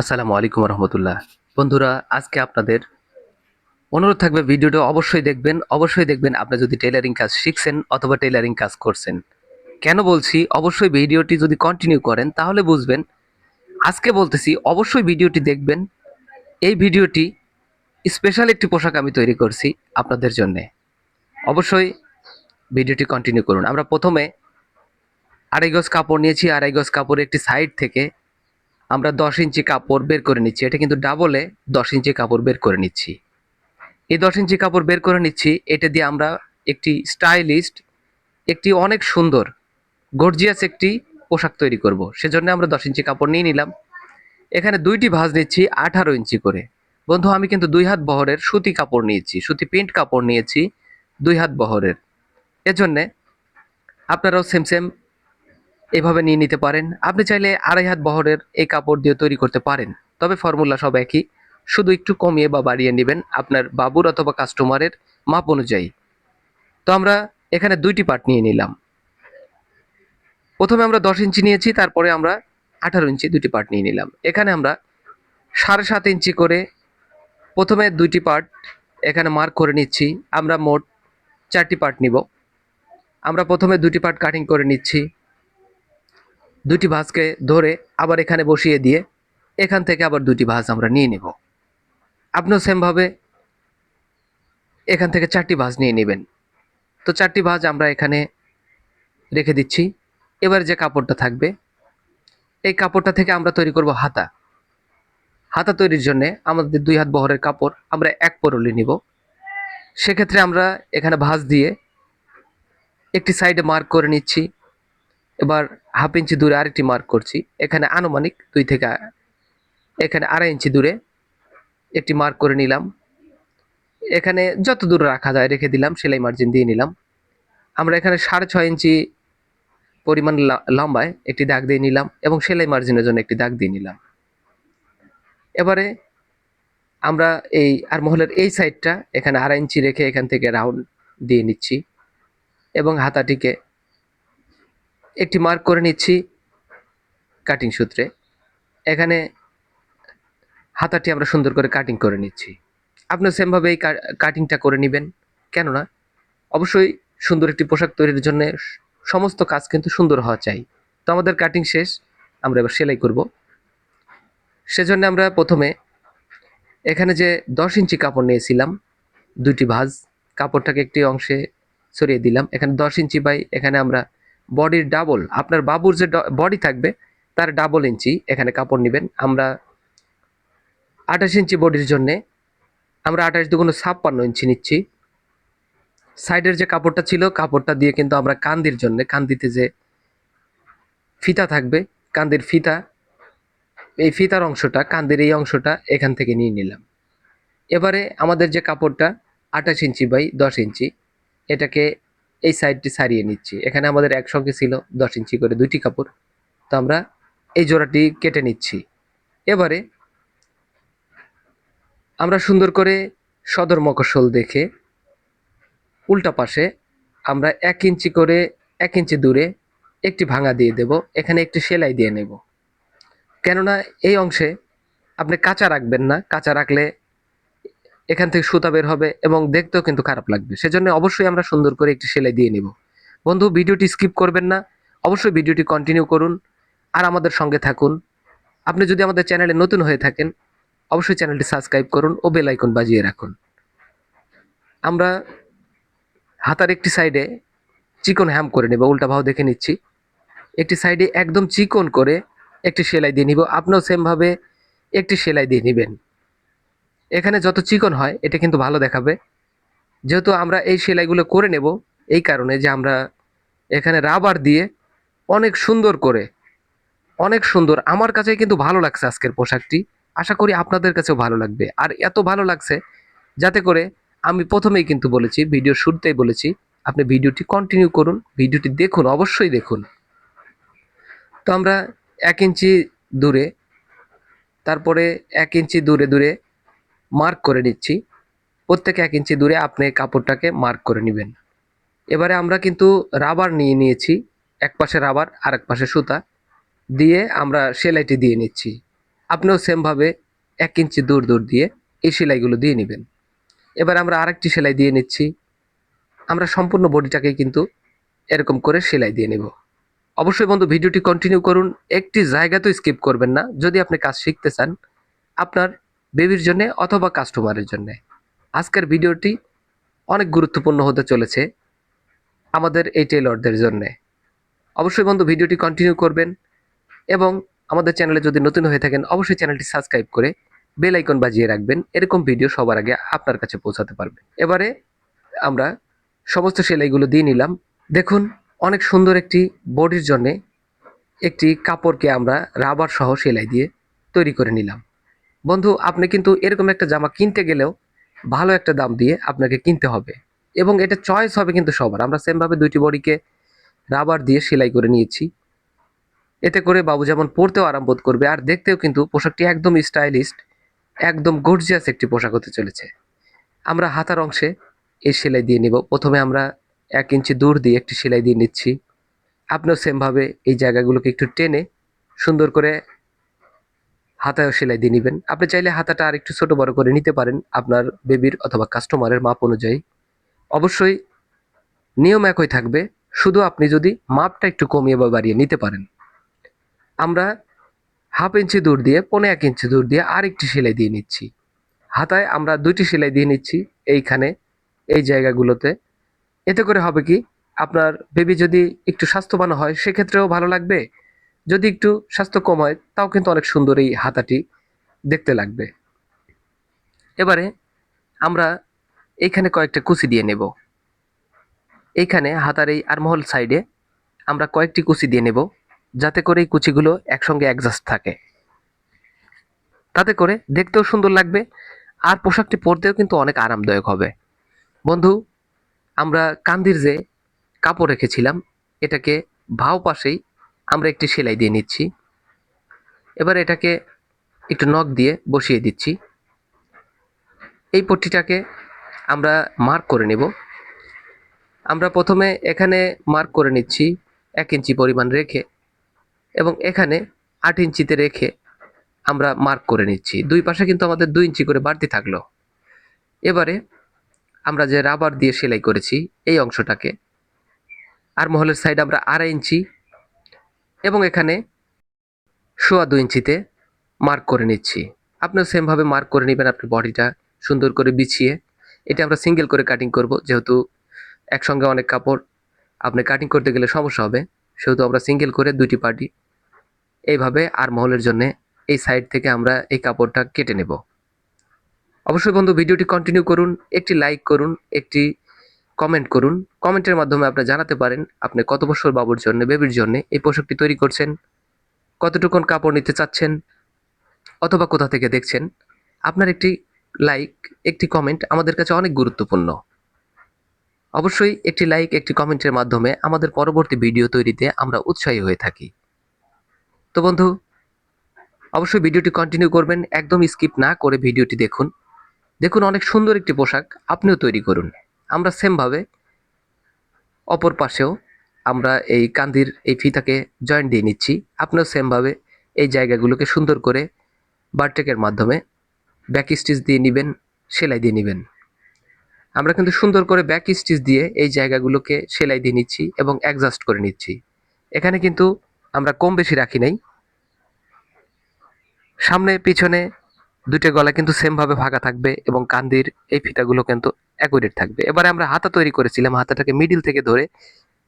আসসালামু আলাইকুম রহমতুল্লাহ। বন্ধুরা, আজকে আপনাদের অনুরোধ থাকবে ভিডিওটা অবশ্যই দেখবেন অবশ্যই দেখবেন আপনি যদি টেলারিং কাজ শিখছেন অথবা টেলারিং কাজ করছেন। কেন বলছি? অবশ্যই ভিডিওটি যদি কন্টিনিউ করেন, তাহলে বুঝবেন আজকে বলতেছি, অবশ্যই ভিডিওটি দেখবেন। এই ভিডিওটি স্পেশাল একটি পোশাক আমি তৈরি করছি আপনাদের জন্যে। অবশ্যই ভিডিওটি কন্টিনিউ করুন। আমরা প্রথমে আড়াই গজ কাপড় নিয়েছি, আড়াই গজ কাপড় একটি সাইড থেকে আমরা দশ ইঞ্চি কাপড় বের করে নিচ্ছি। এটা কিন্তু ডাবলে দশ ইঞ্চি কাপড় বের করে নিচ্ছি। এই দশ ইঞ্চি কাপড় বের করে নিচ্ছি, এটা দিয়ে আমরা একটি স্টাইলিস্ট একটি অনেক সুন্দর গর্জিয়াস একটি পোশাক তৈরি করব। সেজন্য আমরা দশ ইঞ্চি কাপড় নিয়ে নিলাম। এখানে দুইটি ভাঁজ নিচ্ছি আঠারো ইঞ্চি করে। বন্ধু, আমি কিন্তু দুই হাত বহরের সুতি কাপড় নিয়েছি, সুতি প্রিন্ট কাপড় নিয়েছি দুই হাত বহরের। এজন্যে আপনারাও সেম সেম এভাবে নিয়ে নিতে পারেন। আপনি চাইলে আড়াই হাত বহরের এই কাপড় দিয়ে তৈরি করতে পারেন। তবে ফর্মুলা সব একই। শুধু একটু কমিয়ে বা বাড়িয়ে নেবেন আপনার বাবুর অথবা কাস্টমারের মাপ অনুযায়ী। তো আমরা এখানে দুইটি পার্ট নিয়ে নিলাম। প্রথমে আমরা দশ ইঞ্চি নিয়েছি, তারপরে আমরা আঠারো ইঞ্চি দুটি পার্ট নিয়ে নিলাম। এখানে আমরা সাড়ে সাত ইঞ্চি করে প্রথমে দুইটি পার্ট এখানে মার্ক করে নিচ্ছি। আমরা মোট চারটি পার্ট নিব। আমরা প্রথমে দুটি পার্ট কাটিং করে নিচ্ছি। দুটি ভাঁজকে ধরে আবার এখানে বসিয়ে দিয়ে এখান থেকে আবার দুটি ভাঁজ আমরা নিয়ে নিব। আপনিও সেমভাবে এখান থেকে চারটি ভাঁজ নিয়ে নেবেন। তো চারটি ভাঁজ আমরা এখানে রেখে দিচ্ছি। এবার যে কাপড়টা থাকবে, এই কাপড়টা থেকে আমরা তৈরি করব হাতা। হাতা তৈরির জন্য আমাদের দুই হাত বহরের কাপড় আমরা এক পরলি নিব। সেক্ষেত্রে আমরা এখানে ভাঁজ দিয়ে একটি সাইডে মার্ক করে নিচ্ছি। এবার হাফ ইঞ্চি দূরে আরেকটি মার্ক করছি। এখানে আনুমানিক দুই থেকে এখানে আড়াই ইঞ্চি দূরে একটি মার্ক করে নিলাম। এখানে যত দূর রাখা যায় রেখে দিলাম, সেলাই মার্জিন দিয়ে নিলাম। আমরা এখানে সাড়ে ছয় ইঞ্চি পরিমাণ লম্বায় একটি দাগ দিয়ে নিলাম এবং সেলাই মার্জিনের জন্য একটি দাগ দিয়ে নিলাম। এবারে আমরা এই আর মহলের এই সাইডটা এখানে আড়াই ইঞ্চি রেখে এখান থেকে রাউন্ড দিয়ে নিচ্ছি এবং হাতাটিকে একটি মার্ক করে নিচ্ছি কাটিং সূত্রে। এখানে হাতাটি আমরা সুন্দর করে কাটিং করে নিচ্ছি। আপনি সেমভাবে এই কাটিংটা করে নেবেন, কেননা অবশ্যই সুন্দর একটি পোশাক তৈরির জন্য সমস্ত কাজ কিন্তু সুন্দর হওয়া চাই। তো আমাদের কাটিং শেষ, আমরা এবার সেলাই করব। সেজন্য আমরা প্রথমে এখানে যে দশ ইঞ্চি কাপড় নিয়েছিলাম, দুইটি ভাঁজ, কাপড়টাকে একটি অংশে সরিয়ে দিলাম। এখানে দশ ইঞ্চি বাই, এখানে আমরা বডির ডাবল আপনার বাবুর যে বডি থাকবে, তার ডাবল ইঞ্চি এখানে কাপড় নেবেন। আমরা আঠাশ ইঞ্চি বডির জন্যে, আমরা আঠাশ দুগুণ ছাপ্পান্ন ইঞ্চি নিচ্ছি। সাইডের যে কাপড়টা ছিল, কাপড়টা দিয়ে কিন্তু আমরা কান্দির জন্য, কান্দিতে যে ফিতা থাকবে, কান্দির ফিতা, এই ফিতার অংশটা, কান্দির এই অংশটা এখান থেকে নিয়ে নিলাম। এবারে আমাদের যে কাপড়টা, আঠাশ ইঞ্চি বাই দশ ইঞ্চি, এটাকে এই সাইডটি সারিয়ে নিচ্ছি। এখানে আমাদের একসঙ্গে ছিল দশ ইঞ্চি করে দুইটি কাপড়। তো আমরা এই জোড়াটি কেটে নিচ্ছি। এবারে আমরা সুন্দর করে সদর মকসল দেখে উল্টা পাশে আমরা এক ইঞ্চি করে এক ইঞ্চি দূরে একটি ভাঙা দিয়ে দেব। এখানে একটি সেলাই দিয়ে নেব। কেননা এই অংশে আপনি কাঁচা রাখবেন না। কাঁচা রাখলে এখান থেকে সুতা বের হবে এবং দেখতেও কিন্তু খারাপ লাগবে। সেজন্য অবশ্যই আমরা সুন্দর করে একটি সেলাই দিয়ে নিব। বন্ধু, ভিডিওটি স্কিপ করবেন না। অবশ্যই ভিডিওটি কন্টিনিউ করুন আর আমাদের সঙ্গে থাকুন। আপনি যদি আমাদের চ্যানেলে নতুন হয়ে থাকেন, অবশ্যই চ্যানেলটি সাবস্ক্রাইব করুন ও বেল আইকন বাজিয়ে রাখুন। আমরা হাতার একটি সাইডে চিকন হ্যাম করে নেব, উল্টা ভাও দেখে নিচ্ছি। একটি সাইডে একদম চিকন করে একটি সেলাই দিয়ে নিব। আপনিও সেমভাবে একটি সেলাই দিয়ে নেবেন। এখানে যত চিকন হয়, এটা কিন্তু ভালো দেখাবে। যেহেতু আমরা এই সেলাইগুলো করে নেব, এই কারণে যে আমরা এখানে রাবার দিয়ে অনেক সুন্দর করে, অনেক সুন্দর, আমার কাছে কিন্তু ভালো লাগছে আজকের পোশাকটি। আশা করি আপনাদের কাছেও ভালো লাগবে। আর এত ভালো লাগছে যাতে করে আমি প্রথমেই কিন্তু বলেছি, ভিডিও শুরুতেই বলেছি, আপনি ভিডিওটি কন্টিনিউ করুন, ভিডিওটি দেখুন, অবশ্যই দেখুন। তো আমরা এক ইঞ্চি দূরে, তারপরে এক ইঞ্চি দূরে দূরে মার্ক করে নিচ্ছি। প্রত্যেকে এক ইঞ্চি দূরে আপনি কাপড়টাকে মার্ক করে নেবেন। এবারে আমরা কিন্তু রাবার নিয়ে নিয়েছি, এক পাশে রাবার আর এক পাশে সুতা। দিয়ে আমরা সেলাইটি দিয়ে নিচ্ছি। আপনিও সেমভাবে এক ইঞ্চি দূর দূর দিয়ে এই সেলাইগুলো দিয়ে নেবেন। এবার আমরা আরেকটি সেলাই দিয়ে নিচ্ছি। আমরা সম্পূর্ণ বডিটাকে কিন্তু এরকম করে সেলাই দিয়ে নেব। অবশ্যই বন্ধু, ভিডিওটি কন্টিনিউ করুন। একটি জায়গা তো স্কিপ করবেন না। যদি আপনি কাজ শিখতে চান, আপনার বেবির জন্য অথবা কাস্টমারের জন্য। আজকের ভিডিওটি অনেক গুরুত্বপূর্ণ হতে চলেছে আমাদের এই টেলরদের জন্য। অবশ্যই বন্ধু, ভিডিওটি কন্টিনিউ করবেন এবং আমাদের চ্যানেলে যদি নতুন হয়ে থাকেন, অবশ্যই চ্যানেলটি সাবস্ক্রাইব করে বেল আইকন বাজিয়ে রাখবেন। এরকম ভিডিও সবার আগে আপনার কাছে পৌঁছাতে পারবে। এবারে আমরা সমস্ত সেলাইগুলো দিয়ে নিলাম। দেখুন, অনেক সুন্দর একটি বডির জন্যে একটি কাপড়কে আমরা রাবার সহ সেলাই দিয়ে তৈরি করে নিলাম। বন্ধু, আপনি কিন্তু এরকম একটা জামা কিনতে গেলেও ভালো একটা দাম দিয়ে আপনাকে কিনতে হবে। এবং এটা চয়েস হবে কিন্তু সবার। আমরা সেমভাবে দুইটি বডিকে রাবার দিয়ে সেলাই করে নিয়েছি। এতে করে বাবু যেমন পরতেও আরাম বোধ করবে, আর দেখতেও কিন্তু পোশাকটি একদম স্টাইলিস্ট একদম গর্জিয়াস একটি পোশাক হতে চলেছে। আমরা হাতার অংশে এই সেলাই দিয়ে নিব। প্রথমে আমরা এক ইঞ্চি দূর দিয়ে একটি সেলাই দিয়ে নিচ্ছি। আপনিও সেমভাবে এই জায়গাগুলোকে একটু টেনে সুন্দর করে হাতায়ও সেলাই দিয়ে নেবেন। আপনি চাইলে হাতাটা আর একটু ছোট বড় করে নিতে পারেন আপনার বেবির অথবা কাস্টমারের মাপ অনুযায়ী। অবশ্যই নিয়ম একই থাকবে, শুধু আপনি যদি মাপটা একটু কমিয়ে বা বাড়িয়ে নিতে পারেন। আমরা হাফ ইঞ্চি দূর দিয়ে পনেরো এক ইঞ্চি দূর দিয়ে আরেকটি সেলাই দিয়ে নিচ্ছি। হাতায় আমরা দুইটি সেলাই দিয়ে নিচ্ছি, এইখানে, এই জায়গাগুলোতে। এতে করে হবে কি, আপনার বেবি যদি একটু স্বাস্থ্যবান হয়, সেক্ষেত্রেও ভালো লাগবে। যদি একটু স্বাস্থ্য কম হয়, তাও কিন্তু অনেক সুন্দর এই হাতাটি দেখতে লাগবে। এবারে আমরা এইখানে কয়েকটা কুচি দিয়ে নেব। এইখানে হাতার এই আরমহল সাইডে আমরা কয়েকটি কুচি দিয়ে নেব, যাতে করে এই কুচিগুলো একসঙ্গে অ্যাডজাস্ট থাকে। তাতে করে দেখতেও সুন্দর লাগবে, আর পোশাকটি পরতেও কিন্তু অনেক আরামদায়ক হবে। বন্ধু, আমরা কান্দির যে কাপড় রেখেছিলাম, এটাকে ভাও পাশেই আমরা একটি সেলাই দিয়ে নিচ্ছি। এবার এটাকে একটু নখ দিয়ে বসিয়ে দিচ্ছি। এই পট্টিটাকে আমরা মার্ক করে নেব। আমরা প্রথমে এখানে মার্ক করে নিচ্ছি এক ইঞ্চি পরিমাণ রেখে এবং এখানে আট ইঞ্চিতে রেখে আমরা মার্ক করে নিচ্ছি। দুই পাশে কিন্তু আমাদের দুই ইঞ্চি করে বাড়তি থাকল। এবারে আমরা যে রাবার দিয়ে সেলাই করেছি, এই অংশটাকে। আর মহলের সাইড আমরা আড়াই ইঞ্চি এবং এখানে সোয়া দু ইঞ্চিতে মার্ক করে নিচ্ছি। আপনিও সেমভাবে মার্ক করে নেবেন আপনার বডিটা সুন্দর করে বিছিয়ে। এটা আমরা সিঙ্গেল করে কাটিং করব, যেহেতু একসঙ্গে অনেক কাপড়। আপনি কাটিং করতে গেলে সমস্যা হবে, সেহেতু আমরা সিঙ্গেল করে দুইটি পার্টি এইভাবে আর মহলের জন্য এই সাইড থেকে আমরা এই কাপড়টা কেটে নেব। অবশ্যই বন্ধু, ভিডিওটি কন্টিনিউ করুন, একটি লাইক করুন, একটি কমেন্ট করুন। কমেন্টের মাধ্যমে আপনি জানাতে পারেন আপনি কত বছর বাবুর জন্য, বেবির জন্য এই পোশাকটি তৈরি করছেন, কতটুকুন কাপড় নিতে চাচ্ছেন অথবা কোথা থেকে দেখছেন। আপনার একটি লাইক একটি কমেন্ট আমাদের কাছে অনেক গুরুত্বপূর্ণ। অবশ্যই একটি লাইক একটি কমেন্টের মাধ্যমে আমাদের পরবর্তী ভিডিও তৈরিতে আমরা উৎসাহী হয়ে থাকি। তো বন্ধু, অবশ্যই ভিডিওটি কন্টিনিউ করবেন একদম স্কিপ না করে ভিডিওটি দেখুন। দেখুন অনেক সুন্দর একটি পোশাক, আপনিও তৈরি করুন। আমরা সেমভাবে অপর পাশেও আমরা এই কান্দির এই ফিতাকে জয়েন্ট দিয়ে নিচ্ছি। আপনিও সেমভাবে এই জায়গাগুলোকে সুন্দর করে বারটেকের মাধ্যমে ব্যাক স্টিচ দিয়ে নেবেন, সেলাই দিয়ে নেবেন। আমরা কিন্তু সুন্দর করে ব্যাক স্টিচ দিয়ে এই জায়গাগুলোকে সেলাই দিয়ে নিচ্ছি এবং অ্যাডজাস্ট করে নিচ্ছি। এখানে কিন্তু আমরা কম বেশি রাখি নাই। সামনে, পিছনে দুটো গলা কিন্তু সেমভাবে ফাঁকা থাকবে এবং কান্দির এই ফিতাগুলো কিন্তু অ্যাকুরেট থাকবে। এবারে আমরা হাতা তৈরি করেছিলাম, হাতাটাকে মিডিল থেকে ধরে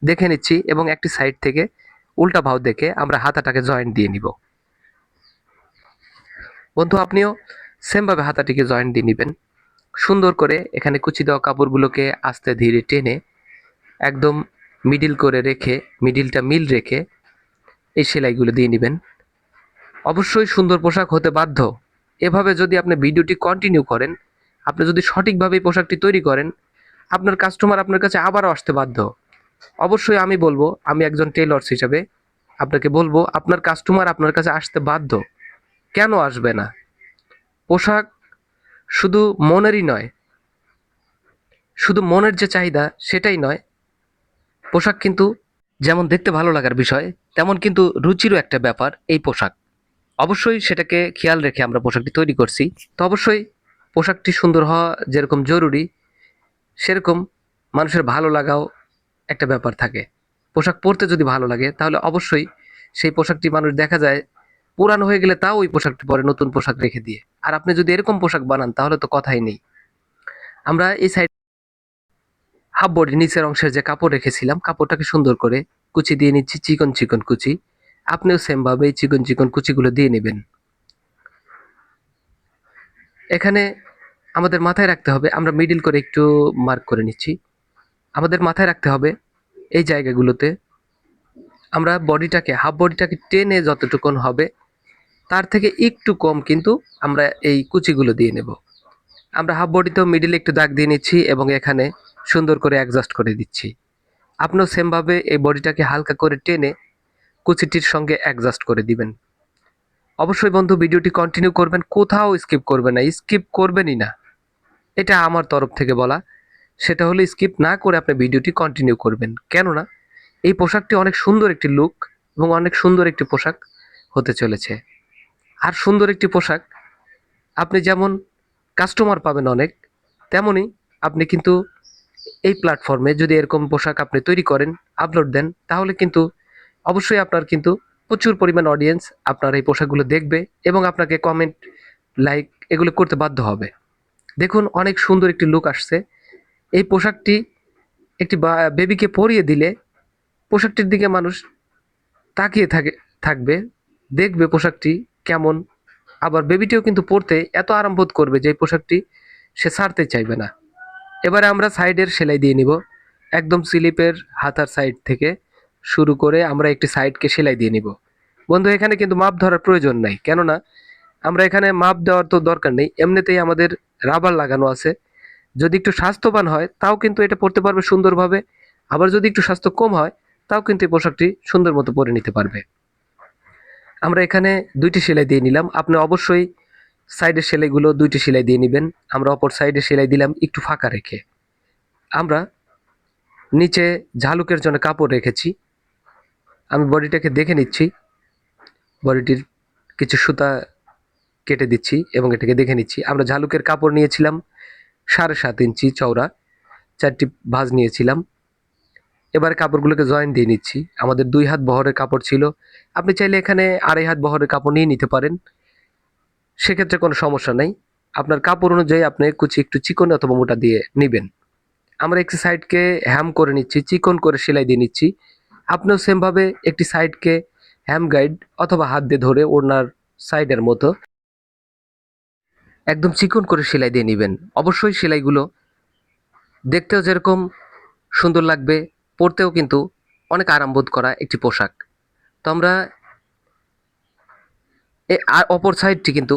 দেখে নিচ্ছি এবং একটি সাইড থেকে উল্টা ভাও দেখে আমরা হাতাটাকে জয়েন্ট দিয়ে নিব। বন্ধু, আপনিও সেমভাবে হাতাটিকে জয়েন্ট দিয়ে নেবেন। সুন্দর করে এখানে কুচি দেওয়া কাপড়গুলোকে আস্তে ধীরে টেনে একদম মিডিল করে রেখে মিডিলটা মিল রেখে এই সেলাইগুলো দিয়ে নেবেন। অবশ্যই সুন্দর পোশাক হতে বাধ্য। এভাবে যদি আপনি ভিডিওটি কন্টিনিউ করেন, আপনি যদি সঠিকভাবে এই পোশাকটি তৈরি করেন, আপনার কাস্টমার আপনার কাছে আবারও আসতে বাধ্য। অবশ্যই আমি বলব, আমি একজন টেলর্স হিসাবে আপনাকে বলব, আপনার কাস্টমার আপনার কাছে আসতে বাধ্য। কেন আসবে না? পোশাক শুধু মনেরই নয়, শুধু মনের যে চাহিদা সেটাই নয়, পোশাক কিন্তু যেমন দেখতে ভালো লাগার বিষয়, তেমন কিন্তু রুচিরও একটা ব্যাপার এই পোশাক। অবশ্যই সেটাকে খেয়াল রেখে আমরা পোশাকটি তৈরি করছি। তো অবশ্যই পোশাকটি সুন্দর হওয়া যেরকম জরুরি, সেরকম মানুষের ভালো লাগাও একটা ব্যাপার থাকে। পোশাক পরতে যদি ভালো লাগে, তাহলে অবশ্যই সেই পোশাকটি মানুষ দেখা যায়, পুরানো হয়ে গেলে তাও ওই পোশাকটি পরে নতুন পোশাক রেখে দিয়ে। আর আপনি যদি এরকম পোশাক বানান, তাহলে তো কথাই নেই। আমরা এই সাইড হাফ বডি নিচের অংশের যে কাপড় রেখেছিলাম, কাপড়টাকে সুন্দর করে কুচি দিয়ে নিচ্ছি, চিকন চিকন কুচি। আপনিও সেম ভাবে এই চিকন চিকন কুচিগুলো দিয়ে নেবেন। এখানে আমাদের মাথায় রাখতে হবে, আমরা মিডিল করে একটু মার্ক করে নিচ্ছি। আমাদের মাথায় রাখতে হবে এই জায়গাগুলোতে, আমরা বডিটাকে হাফ বডিটাকে টেনে যতটুকুন হবে, তার থেকে একটু কম কিন্তু আমরা এই কুচিগুলো দিয়ে নেব। আমরা হাফ বডিতেও মিডিলে একটু দাগ দিয়ে নিচ্ছি এবং এখানে সুন্দর করে অ্যাডজাস্ট করে দিচ্ছি। আপনিও সেমভাবে এই বডিটাকে হালকা করে টেনে কুচিটির সঙ্গে অ্যাডজাস্ট করে দিবেন। অবশ্যই বন্ধু, ভিডিওটি কন্টিনিউ করবেন, কোথাও স্কিপ করবেন না স্কিপ করবেনই না। এটা আমার তরফ থেকে বলা। সেটা হলো স্কিপ না করে আপনি ভিডিওটি কন্টিনিউ করবেন। কেননা, এই পোশাকটি অনেক সুন্দর একটি লুক এবং অনেক সুন্দর একটি পোশাক হতে চলেছে। আর সুন্দর একটি পোশাক, আপনি যেমন কাস্টমার পাবেন অনেক তেমনই আপনি কিন্তু এই প্ল্যাটফর্মে যদি এরকম পোশাক আপনি তৈরি করেন আপলোড দেন, তাহলে কিন্তু অবশ্যই আপনার কিন্তু প্রচুর পরিমাণ অডিয়েন্স আপনার এই পোশাকগুলো দেখবে এবং আপনাকে কমেন্ট লাইক এগুলো করতে বাধ্য হবে। দেখুন, অনেক সুন্দর একটি লুক আসছে। এই পোশাকটি একটি বেবিকে পরিয়ে দিলে পোশাকটির দিকে মানুষ তাকিয়ে থাকে, থাকবে, দেখবে পোশাকটি কেমন। আবার বেবিটিও কিন্তু পরতে এত আরাম বোধ করবে যে পোশাকটি সে ছাড়তে চাইবে না। এবারে আমরা সাইডের সেলাই দিয়ে নিব। একদম স্লিপের হাতার সাইড থেকে। শুরু করে আমরা একটি সাইডকে সেলাই দিয়ে নিব। বন্ধু, এখানে কিন্তু মাপ ধরার প্রয়োজন নাই। কেননা, আমরা এখানে মাপ দেওয়ার তো দরকার নেই। এমনিতেই আমাদের রাবার লাগানো আছে। যদি একটু স্বাস্থ্যবান হয়, তাও কিন্তু এটা পরতে পারবে সুন্দরভাবে। আবার যদি একটু স্বাস্থ্য কম হয়, তাও কিন্তু এই পোশাকটি সুন্দর মতো পরে নিতে পারবে। আমরা এখানে দুইটি সেলাই দিয়ে নিলাম। আপনি অবশ্যই সাইডের সেলাইগুলো দুইটি সেলাই দিয়ে নেবেন। আমরা অপর সাইডে সেলাই দিলাম একটু ফাঁকা রেখে। আমরা নিচে ঝালুকের জন্য কাপড় রেখেছি। আমি বডিটাকে দেখে নিচ্ছি। বডিটির কিছু সুতা কেটে দিচ্ছি এবং এটাকে দেখে নিচ্ছি। আমরা ঝালুকের কাপড় নিয়েছিলাম সাড়ে সাত ইঞ্চি চওড়া, চারটি ভাঁজ নিয়েছিলাম। এবার কাপড়গুলোকে জয়েন দিয়ে নিচ্ছি। আমাদের দুই হাত বহরের কাপড় ছিল। আপনি চাইলে এখানে আড়াই হাত বহরের কাপড় নিয়ে নিতে পারেন। সেক্ষেত্রে কোনো সমস্যা নাই। আপনার কাপড় অনুযায়ী আপনি কুচি একটু চিকন অথবা মোটা দিয়ে নেবেন। আমরা একটি সাইডকে হ্যাম করে নিচ্ছি, চিকন করে সেলাই দিয়ে নিচ্ছি। আপনিও সেমভাবে একটি সাইডকে হ্যাম গাইড অথবা হাত দিয়ে ধরে ওনার সাইডের মতো একদম চিকন করে সেলাই দিয়ে নেবেন। অবশ্যই সেলাইগুলো দেখতেও যেরকম সুন্দর লাগবে, পরতেও কিন্তু অনেক আরামবোধ করা একটি পোশাক। তো আমরা আর অপর সাইডটি কিন্তু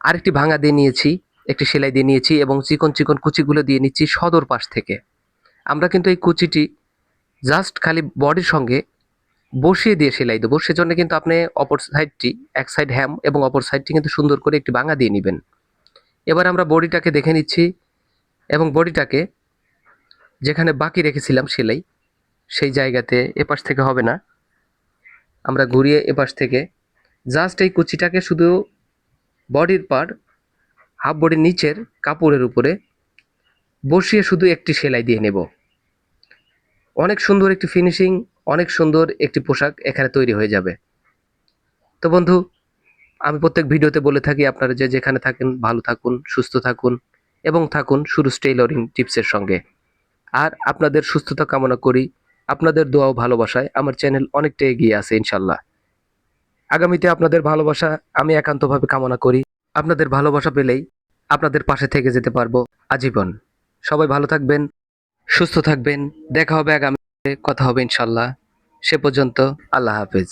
আরেকটি ভাঙা দিয়ে নিয়েছি, একটি সেলাই দিয়ে নিয়েছি এবং চিকন চিকন কুচিগুলো দিয়ে নিচ্ছি সদর পাশ থেকে। আমরা কিন্তু এই কুচিটি জাস্ট খালি বডির সঙ্গে বসিয়ে দিয়ে সেলাই দেবো। সেজন্য কিন্তু আপনি অপর সাইডটি, এক সাইড হ্যাম এবং অপর সাইডটি কিন্তু সুন্দর করে একটি ভাঙা দিয়ে নেবেন। এবার আমরা বডিটাকে দেখে নিচ্ছি এবং বডিটাকে যেখানে বাকি রেখেছিলাম সেলাই, সেই জায়গাতে এপাশ থেকে হবে না। আমরা ঘুরিয়ে এপাশ থেকে জাস্ট এই কুচিটাকে শুধু বডির পার, হাফ বডির নিচের কাপড়ের উপরে বসিয়ে শুধু একটি সেলাই দিয়ে নেব। অনেক সুন্দর একটি ফিনিশিং অনেক সুন্দর একটি পোশাক এখানে তৈরি হয়ে যাবে। তো বন্ধু, আমি প্রত্যেক ভিডিওতে বলে থাকি আপনারা যে যেখানে থাকেন, ভালো থাকুন, সুস্থ থাকুন এবং থাকুন সুরুজ টেইলরিং টিপসের সঙ্গে। আর আপনাদের সুস্থতা কামনা করি, আপনাদের দোয়া ও ভালোবাসায় আমার চ্যানেল অনেকটা এগিয়ে আছে ইনশাল্লাহ। আগামীতে আপনাদের ভালোবাসা আমি একান্তভাবে কামনা করি। আপনাদের ভালোবাসা পেলেই আপনাদের পাশে থেকে যেতে পারব আজীবন। সবাই ভালো থাকবেন সুস্থ থাকবেন দেখা হবে আগামী কথা হবে ইনশাল্লাহ। সে পর্যন্ত আল্লাহ হাফেজ।